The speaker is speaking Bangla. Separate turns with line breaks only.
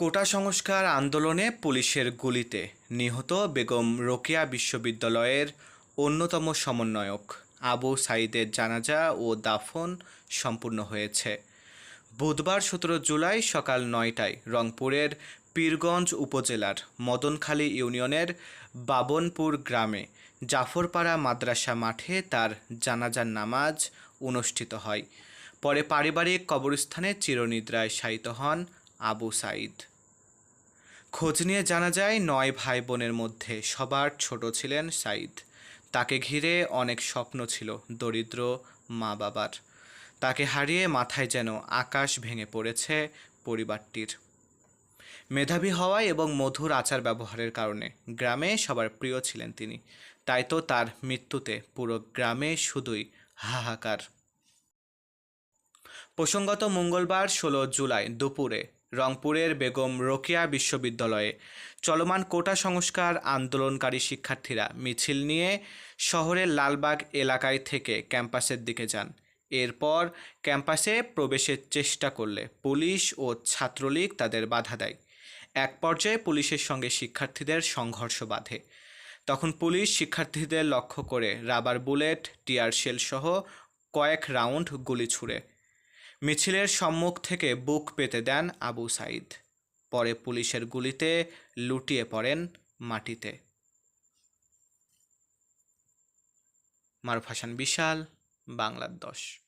কোটা সংস্কার আন্দোলনে পুলিশের গুলিতে নিহত বেগম রোকেয়া বিশ্ববিদ্যালয়ের অন্যতম সমন্বয়ক। আবু সাইদের জানাজা ও দাফন সম্পূর্ণ হয়েছে। বুধবার সতেরো জুলাই সকাল নয়টায় রংপুরের পীরগঞ্জ উপজেলার মদনখালী ইউনিয়নের বাবনপুর গ্রামে জাফরপাড়া মাদ্রাসা মাঠে তার জানাজার নামাজ অনুষ্ঠিত হয়। পরে পারিবারিক কবরস্থানে চিরনিদ্রায় শায়িত হন আবু সাইদ খোঁজ নিয়ে জানা যায়, নয় ভাই বোনের মধ্যে সবার ছোট ছিলেন সাইদ তাকে ঘিরে অনেক স্বপ্ন ছিল দরিদ্র মা বাবার তাকে হারিয়ে মাথায় যেন আকাশ ভেঙে পড়েছে পরিবারটির। মেধাবী হওয়ায় এবং মধুর আচার ব্যবহারের কারণে গ্রামে সবার প্রিয় ছিলেন তিনি। তাই তো তার মৃত্যুতে পুরো গ্রামে শুধুই হাহাকার। প্রসঙ্গত মঙ্গলবার, ষোলো জুলাই দুপুরে রংপুরের বেগম রোকেয়া বিশ্ববিদ্যালয়ে চলমান কোটা সংস্কার আন্দোলনকারী শিক্ষার্থীরা মিছিল নিয়ে শহরের লালবাগ এলাকায় থেকে ক্যাম্পাসের দিকে যান। এরপর ক্যাম্পাসে প্রবেশের চেষ্টা করলে পুলিশ ও ছাত্রলীগ তাদের বাধা দেয়। এক পর্যায়ে পুলিশের সঙ্গে শিক্ষার্থীদের সংঘর্ষ বাধে। তখন পুলিশ শিক্ষার্থীদের লক্ষ্য করে রাবার বুলেট, টিয়ার শেল সহ কয়েক রাউন্ড গুলি ছুড়ে। মিছিলের সম্মুখ থেকে বুক পেতে দেন আবু সাইদ। পরে পুলিশের গুলিতে লুটিয়ে পড়েন মাটিতে। মারুফ হাসান বিশাল বাংলার দশ